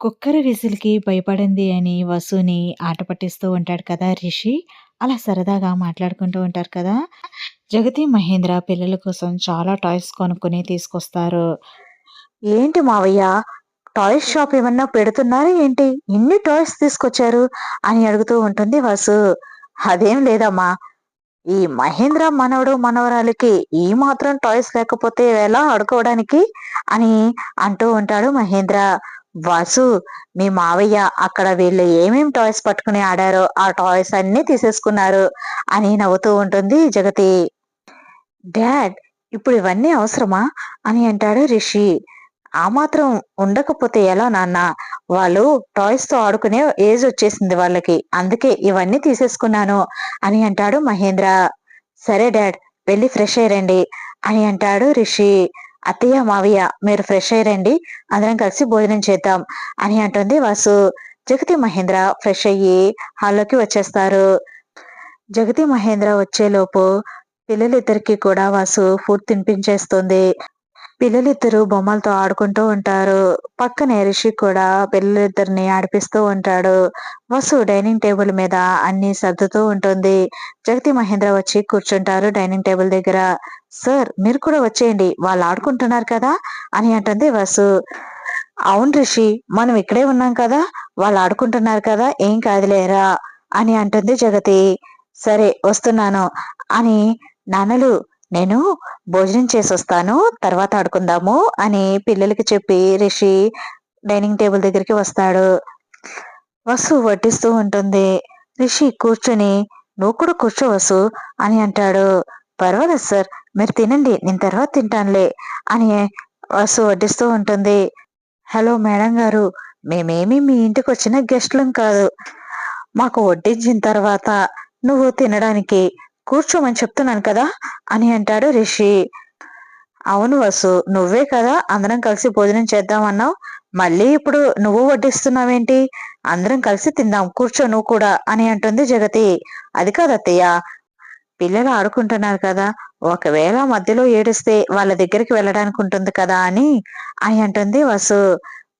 Cooker విజిల్‌కి భయపడింది అని వసుని ఆట పట్టిస్తూ ఉంటాడు కదా రిషి. అలా సరదాగా మాట్లాడుకుంటూ ఉంటారు కదా! జగతి, మహేంద్ర పిల్లల కోసం చాలా టాయ్స్ కొనుక్కొని తీసుకొస్తారు. ఏంటి మావయ్య టాయ్స్ షాప్ ఏమన్నా పెడుతున్నారా ఏంటి ఇన్ని టాయ్స్ తీసుకొచ్చారు అని అడుగుతూ ఉంటుంది వసు అదేం లేదమ్మా ఈ మహేంద్ర మనవడు మనవరాలకి ఈ మాత్రం టాయ్స్ లేకపోతే ఎలా ఆడుకోవడానికి అని అంటూ ఉంటాడు మహేంద్ర. వాసు మీ మావయ్య అక్కడ వీళ్ళు ఏమేం టాయ్స్ పట్టుకుని ఆడారో ఆ టాయ్స్ అన్ని తీసేసుకున్నారు అని నవ్వుతూ ఉంటుంది జగతి. డాడ్ ఇప్పుడు ఇవన్నీ అవసరమా అని అంటాడు రిషి. ఆ మాత్రం ఉండకపోతే ఎలా నాన్న? వాళ్ళు టాయ్స్తో ఆడుకునే ఏజ్ వచ్చేసింది వాళ్ళకి. అందుకే ఇవన్నీ తీసేసుకున్నాను అని అంటాడు మహేంద్ర. సరే డాడ్ వెళ్ళి ఫ్రెష్ అయ్యండి అని అంటాడు రిషి. అత్తయ్య మావయ్య మీరు ఫ్రెష్ అయ్యండి అందరం కలిసి భోజనం చేద్దాం అని అంటుంది వాసు. జగతి మహేంద్ర ఫ్రెష్ అయ్యి హాల్లోకి వచ్చేస్తారు. జగతి మహేంద్ర వచ్చేలోపు పిల్లలిద్దరికి కూడా వాసు ఫుడ్ తినిపించేస్తుంది. పిల్లలిద్దరూ బొమ్మలతో ఆడుకుంటూ ఉంటారు. పక్కనే రిషి కూడా పిల్లలిద్దరిని ఆడిపిస్తూ ఉంటాడు. వసు డైనింగ్ టేబుల్ మీద అన్ని సర్దుతూ ఉంటుంది. జగతి మహేంద్ర వచ్చి కూర్చుంటారు డైనింగ్ టేబుల్ దగ్గర. సార్ మీరు కూడా వచ్చేయండి. వాళ్ళు ఆడుకుంటున్నారు కదా? అని అంటుంది వసు. అవును రిషి మనం ఇక్కడే ఉన్నాం కదా. వాళ్ళు ఆడుకుంటున్నారు కదా. ఏం కాదులేరా అని అంటుంది జగతి. సరే వస్తున్నాను అని నాన్నలు నేను భోజనం చేసి వస్తాను తర్వాత ఆడుకుందాము అని పిల్లలకి చెప్పి రిషి డైనింగ్ టేబుల్ దగ్గరికి వస్తాడు. వసు వడ్డిస్తూ ఉంటుంది. రిషి కూర్చొని నువ్వు కూడా కూర్చో వసు అని అంటాడు. పర్వాలేదు సార్ మీరు తినండి నేను తర్వాత తింటానులే అని వసు వడ్డిస్తూ ఉంటుంది. హలో మేడం గారు మేమేమి మీ ఇంటికి వచ్చిన గెస్ట్లం కాదు. మాకు వడ్డించిన తర్వాత నువ్వు తినడానికి కూర్చోమని చెప్తున్నాను కదా అని అంటాడు రిషి. అవును వసు నువ్వే కదా అందరం కలిసి భోజనం చేద్దామన్నావు. మళ్ళీ ఇప్పుడు నువ్వు వడ్డిస్తున్నావేంటి? అందరం కలిసి తిందాం కూర్చో నువ్వు కూడా అని అంటుంది జగతి. అది కాదత్తయ్య పిల్లలు ఆడుకుంటున్నారు కదా ఒకవేళ మధ్యలో ఏడిస్తే వాళ్ళ దగ్గరికి వెళ్ళడానికి ఉంటుంది కదా అని అని అంటుంది వసు.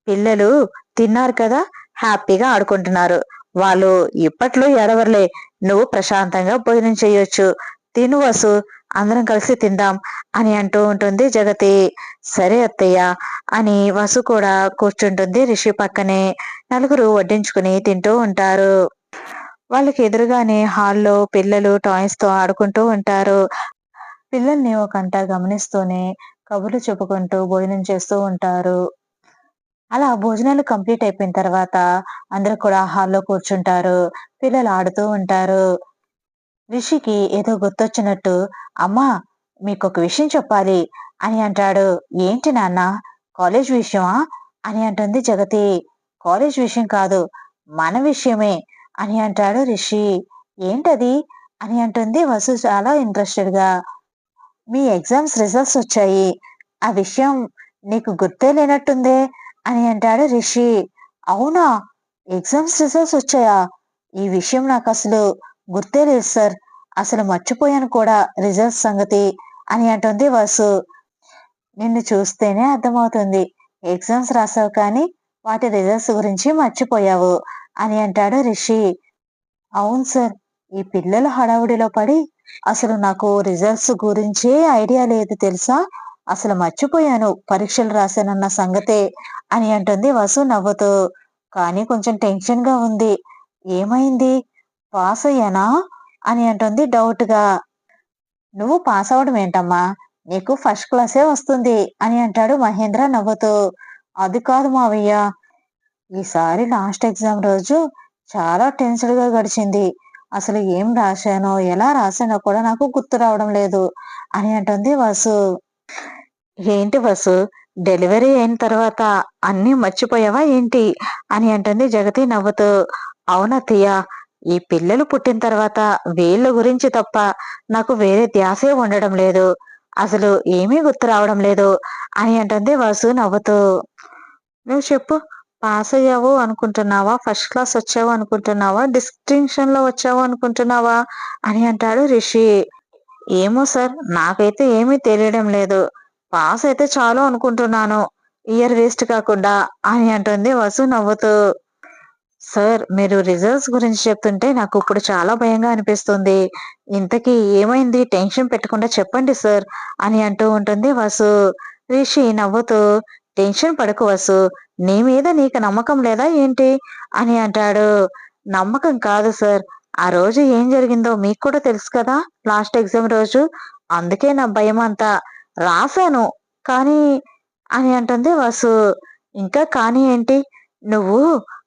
పిల్లలు తిన్నారు కదా హ్యాపీగా ఆడుకుంటున్నారు. వాళ్ళు ఇప్పట్లో ఎడవర్లే నువ్వు ప్రశాంతంగా భోజనం చేయొచ్చు. తిను వసు. అందరం కలిసి తిందాం అని అంటూ ఉంటుంది జగతి. సరే అత్తయ్య అని వసు కూడా కూర్చుంటుంది రిషి పక్కనే. నలుగురు వడ్డించుకుని తింటూ ఉంటారు. వాళ్ళకి ఎదురుగానే హాల్లో పిల్లలు టాయ్స్తో ఆడుకుంటూ ఉంటారు. పిల్లల్ని ఒకంట గమనిస్తూనే కబుర్లు చెప్పుకుంటూ భోజనం చేస్తూ ఉంటారు. అలా భోజనాలు కంప్లీట్ అయిపోయిన తర్వాత అందరూ కూడా హాల్లో కూర్చుంటారు పిల్లలు ఆడుతూ ఉంటారు. రిషికి ఏదో గుర్తొచ్చినట్టు అమ్మా మీకు ఒక విషయం చెప్పాలి అని అంటాడు. ఏంటి నాన్న కాలేజ్ విషయమా? అని అంటుంది జగతి. కాలేజ్ విషయం కాదు మన విషయమే అని అంటాడు రిషి. ఏంటది? అని అంటుంది వసు చాలా ఇంట్రెస్టెడ్గా. మీ ఎగ్జామ్స్ రిజల్ట్స్ వచ్చాయి. ఆ విషయం నీకు గుర్తే లేనట్టుందే అని అంటాడు రిషి. అవునా? ఎగ్జామ్స్ రిజల్ట్స్ వచ్చాయా? ఈ విషయం నాకు అసలు గుర్తే లేదు సార్. అసలు మర్చిపోయాను కూడా రిజల్ట్స్ సంగతి అని అంటుంది వసు. నిన్ను చూస్తేనే అర్థమవుతుంది. ఎగ్జామ్స్ రాసావు కానీ వాటి రిజల్ట్స్ గురించి మర్చిపోయావు అని అంటాడు రిషి. అవును సార్. ఈ పిల్లల హడావుడిలో పడి అసలు నాకు రిజల్ట్స్ గురించే ఐడియా లేదు తెలుసా? అసలు మర్చిపోయాను. పరీక్షలు రాశానన్న సంగతే అని అంటుంది వసు నవ్వుతూ. కానీ కొంచెం టెన్షన్గా ఉంది. ఏమైంది? పాస్ అయ్యానా? అని అంటుంది డౌట్గా నువ్వు పాస్ అవడం ఏంటమ్మా? నీకు ఫస్ట్ క్లాసే వస్తుంది అని అంటాడు మహేంద్ర నవ్వుతూ. అది కాదు మావయ్య. ఈసారి లాస్ట్ ఎగ్జామ్ రోజు చాలా టెన్షన్గా గడిచింది. అసలు ఏం రాశానో ఎలా రాశానో కూడా నాకు గుర్తు రావడం లేదు అని అంటుంది వసు. ఏంటి వసు డెలివరీ అయిన తర్వాత అన్నీ మర్చిపోయావా ఏంటి? అని అంటుంది జగతి నవ్వుతూ. అవునత్తయ్య ఈ పిల్లలు పుట్టిన తర్వాత వీళ్ళ గురించి తప్ప నాకు వేరే ధ్యాసే ఉండడం లేదు. అసలు ఏమీ గుర్తు రావడం లేదు అని అంటుంది వసు నవ్వుతూ. నువ్వు చెప్పు పాస్ అయ్యావు అనుకుంటున్నావా? ఫస్ట్ క్లాస్ వచ్చావు అనుకుంటున్నావా? డిస్టింక్షన్లో వచ్చావు అనుకుంటున్నావా? అని అంటాడు రిషి. ఏమో సార్ నాకైతే ఏమీ తెలియడం లేదు. పాస్ అయితే చాలు అనుకుంటున్నాను. ఇయర్ వేస్ట్ కాకుండా అని అంటుంది వసు నవ్వుతూ. సార్ మీరు రిజల్ట్స్ గురించి చెప్తుంటే నాకు ఇప్పుడు చాలా భయంగా అనిపిస్తుంది. ఇంతకీ ఏమైంది? టెన్షన్ పెట్టకుండా చెప్పండి సార్ అని అంటూ ఉంటుంది వసు. రిషి నవ్వుతూ టెన్షన్ పడకు వసు. నీ మీద నీకు నమ్మకం లేదా ఏంటి? అని అంటాడు. నమ్మకం కాదు సార్. ఆ రోజు ఏం జరిగిందో మీకు కూడా తెలుసు కదా. లాస్ట్ ఎగ్జామ్ రోజు. అందుకే నా భయం అంతా రాశాను. కానీ అని అంటుంది వసు. ఇంకా కానీ ఏంటి? నువ్వు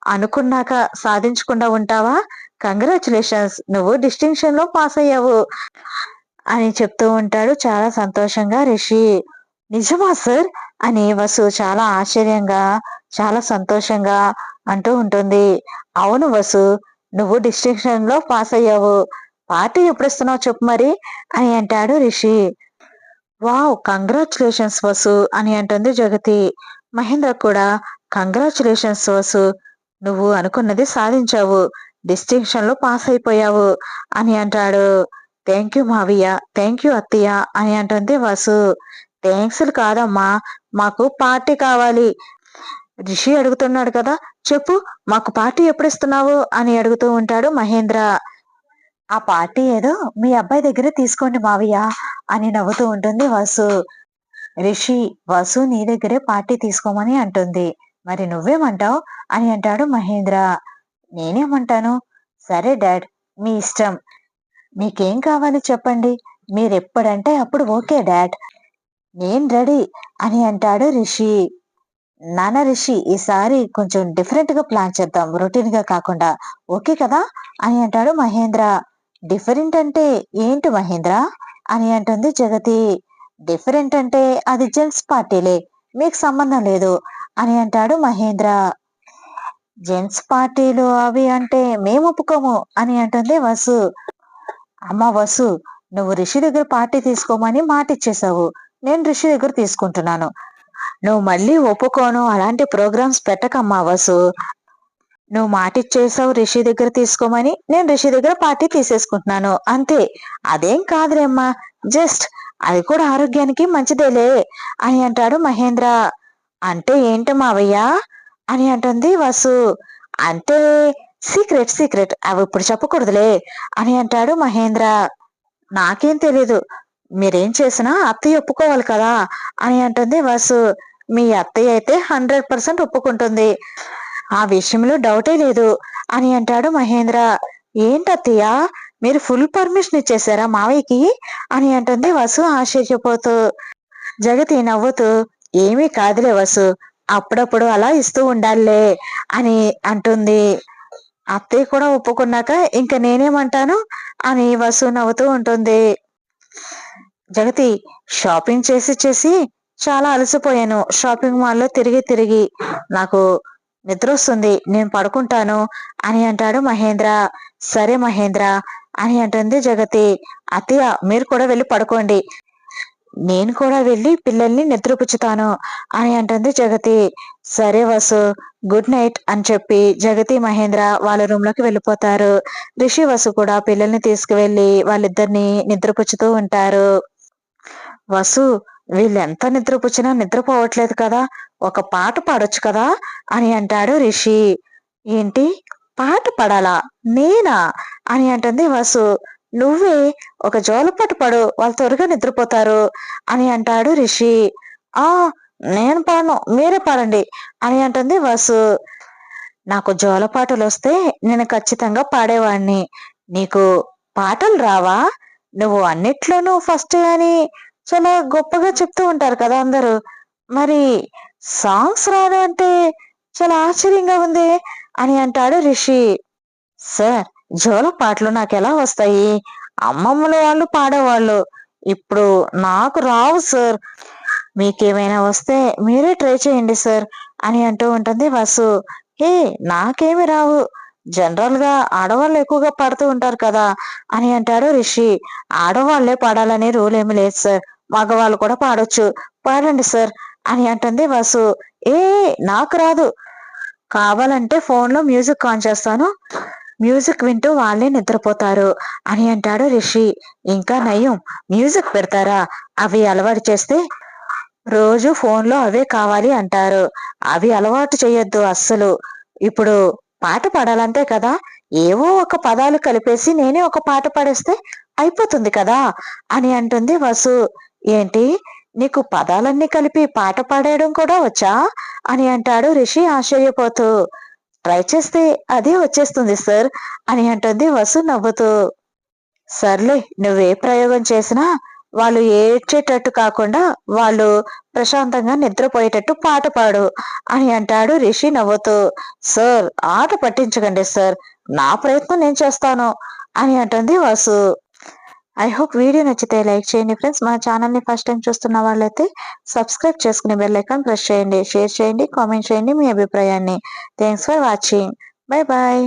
అనుకున్నాక సాధించకుండా ఉంటావా? కంగ్రాచులేషన్స్ నువ్వు డిస్టింక్షన్లో పాస్ అయ్యావు అని చెప్తూ ఉంటాడు చాలా సంతోషంగా రిషి. నిజమా సార్? అని వసు చాలా ఆశ్చర్యంగా చాలా సంతోషంగా అంటూ ఉంటుంది. అవును వసు నువ్వు డిస్టింక్షన్లో పాస్ అయ్యావు. పార్టీ ఎప్పుడు ఇస్తున్నావు చెప్పు మరి అని అంటాడు రిషి. వావ్ కంగ్రాచులేషన్స్ వసు అని అంటుంది జగతి. మహేంద్ర కూడా కంగ్రాచులేషన్స్ వసు నువ్వు అనుకున్నది సాధించావు డిస్టింక్షన్లో పాస్ అయిపోయావు అని అంటాడు. థ్యాంక్ యూ మావయ్య థ్యాంక్ యూ అత్తయ్య అని అంటుంది వసు. థ్యాంక్స్ కాదమ్మా మాకు పార్టీ కావాలి. రిషి అడుగుతున్నాడు కదా చెప్పు మాకు పార్టీ ఎప్పుడు ఇస్తున్నావు అని అడుగుతూ ఉంటాడు మహేంద్ర. ఆ పార్టీ ఏదో మీ అబ్బాయి దగ్గర తీసుకోండి మావయ్య అని నవ్వుతూ ఉంటుంది వసు. రిషి వసు నీ దగ్గరే పార్టీ తీసుకోమని అంటుంది. మరి నువ్వేమంటావు? అని అంటాడు మహేంద్ర. నేనేమంటాను? సరే డాడ్ మీ ఇష్టం. మీకేం కావాలి చెప్పండి? మీరెప్పుడంటే అప్పుడు ఓకే డాడ్. నేను రెడీ అని అంటాడు రిషి. నాన్న రిషి ఈసారి కొంచెం డిఫరెంట్గా ప్లాన్ చేద్దాం రొటీన్గా కాకుండా. ఓకే కదా? అని అంటాడు మహేంద్ర. డిఫరెంట్ అంటే ఏంటి మహేంద్ర? అని అంటుంది జగతి. డిఫరెంట్ అంటే అది జెంట్స్ పార్టీలే మీకు సంబంధం లేదు అని అంటాడు మహేంద్ర. జెంట్స్ పార్టీలు అవి అంటే మేము ఒప్పుకోము అని అంటుంది వసు. అమ్మ వసు నువ్వు రిషి దగ్గర పార్టీ తీసుకోమని మాట ఇచ్చేసావు నేను రిషి దగ్గర తీసుకుంటున్నాను. నువ్వు మళ్ళీ ఒప్పుకోను అలాంటి ప్రోగ్రామ్స్ పెట్టకమ్మా వసు నువ్వు మాట ఇచ్చేసావు రిషి దగ్గర తీసుకోమని నేను రిషి దగ్గర పార్టీ తీసేసుకుంటున్నాను. అంతే. అదేం కాదులేమ్మా జస్ట్ అది కూడా ఆరోగ్యానికి మంచిదేలే అని అంటాడు మహేంద్ర. అంటే ఏంటి మావయ్య? అని అంటుంది వసు. అంటే సీక్రెట్ సీక్రెట్. అవి ఇప్పుడు చెప్పకూడదులే అని అంటాడు మహేంద్ర. నాకేం తెలీదు. మీరేం చేసినా అత్తయ్య ఒప్పుకోవాలి కదా అని అంటుంది వసు. మీ అత్తయ్య అయితే హండ్రెడ్ పర్సెంట్ ఒప్పుకుంటుంది. ఆ విషయంలో డౌటే లేదు. అని అంటాడు మహేంద్ర. ఏంటత్తయ్య మీరు ఫుల్ పర్మిషన్ ఇచ్చేసారా మావయ్యకి? అని అంటుంది వసు ఆశ్చర్యపోతూ. జగతి నవ్వుతూ ఏమీ కాదులే వసు అప్పుడప్పుడు అలా ఇస్తూ ఉండాలిలే అని అంటుంది. అత్తయ్య కూడా ఒప్పుకున్నాక ఇంకా నేనేమంటాను? అని వసు నవ్వుతూ ఉంటుంది. జగతి షాపింగ్ చేసి చేసి చాలా అలసిపోయాను. షాపింగ్ మాల్లో తిరిగి తిరిగి. నాకు నిద్ర వస్తుంది నేను పడుకుంటాను అని అంటాడు మహేంద్ర. సరే మహేంద్ర అని అంటుంది జగతి. అత్తయ్య మీరు కూడా వెళ్ళి పడుకోండి. నేను కూడా వెళ్ళి పిల్లల్ని నిద్రపుచ్చుతాను అని అంటుంది జగతి. సరే వసు గుడ్ నైట్ అని చెప్పి జగతి మహేంద్ర వాళ్ళ రూమ్లోకి వెళ్ళిపోతారు. రిషి వసు కూడా పిల్లల్ని తీసుకువెళ్ళి వాళ్ళిద్దరిని నిద్రపుచ్చుతూ ఉంటారు. వసు వీళ్ళు ఎంత నిద్రపుచ్చినా నిద్రపోవట్లేదు కదా. ఒక పాట పాడొచ్చు కదా అని అంటాడు రిషి. ఏంటి? పాట పాడాలా? నేనా? అని అంటుంది వసు. నువ్వే ఒక జోలపాటు పడు వాళ్ళు త్వరగా నిద్రపోతారు అని అంటాడు రిషి. ఆ నేను పాడను మీరే పాడండి అని అంటుంది వసు. నాకు జోలపాటలు వస్తే నేను ఖచ్చితంగా పాడేవాడిని నీకు పాటలు రావా? నువ్వు అన్నిట్లోనూ ఫస్ట్ అని చాలా గొప్పగా చెప్తూ ఉంటారు కదా అందరూ. మరి సాంగ్స్ రాదు అంటే చాలా ఆశ్చర్యంగా ఉంది అని అంటాడు రిషి. సార్ జోల పాటలు నాకు ఎలా వస్తాయి? అమ్మమ్మల వాళ్ళు పాడేవాళ్ళు. ఇప్పుడు నాకు రావు సార్. మీకేమైనా వస్తే మీరే ట్రై చేయండి సార్ అని అంటూ ఉంటుంది వసు. ఏ నాకేమి రావు. జనరల్గా ఆడవాళ్ళు ఎక్కువగా పాడుతూ ఉంటారు కదా అని అంటాడు రిషి. ఆడవాళ్ళే పాడాలనే రూల్ ఏమి లేదు సార్. మగవాళ్ళు కూడా పాడొచ్చు. పాడండి సార్. అని అంటుంది వసు. ఏ నాకు రాదు. కావాలంటే ఫోన్లో మ్యూజిక్ ఆన్ చేస్తాను. మ్యూజిక్ వింటూ వాళ్ళే నిద్రపోతారు అని అంటాడు రిషి. ఇంకా నయం మ్యూజిక్ పెడతారా? అవి అలవాటు చేస్తే రోజు ఫోన్లో అవే కావాలి అంటారు. అవి అలవాటు చేయొద్దు అస్సలు. ఇప్పుడు పాట పాడాలంతే కదా ఏవో ఒక పదాలు కలిపేసి నేనే ఒక పాట పాడేస్తే అయిపోతుంది కదా అని అంటుంది వసు. ఏంటి? నీకు పదాలన్నీ కలిపి పాట పాడేయడం కూడా వచ్చా? అని అంటాడు రిషి ఆశ్చర్యపోతూ. ట్రై చేస్తే అదే వచ్చేస్తుంది సార్ అని అంటుంది వసు నవ్వుతూ. సర్లే నువ్వే ప్రయోగం చేసినా వాళ్ళు ఏడ్చేటట్టు కాకుండా వాళ్ళు ప్రశాంతంగా నిద్రపోయేటట్టు పాట పాడు అని అంటాడు రిషి నవ్వుతూ. సార్ ఆట పట్టించకండి సార్ నా ప్రయత్నం నేను చేస్తాను అని అంటుంది వాసు. ఐ హోప్ వీడియో నచ్చితే లైక్ చేయండి ఫ్రెండ్స్ మా ఛానల్ని ఫస్ట్ టైం చూస్తున్న వాళ్ళైతే సబ్స్క్రైబ్ చేసుకుని బెల్ ఐకాన్ ప్రెస్ చేయండి షేర్ చేయండి కామెంట్ చేయండి మీ అభిప్రాయాన్ని. Thanks for watching bye bye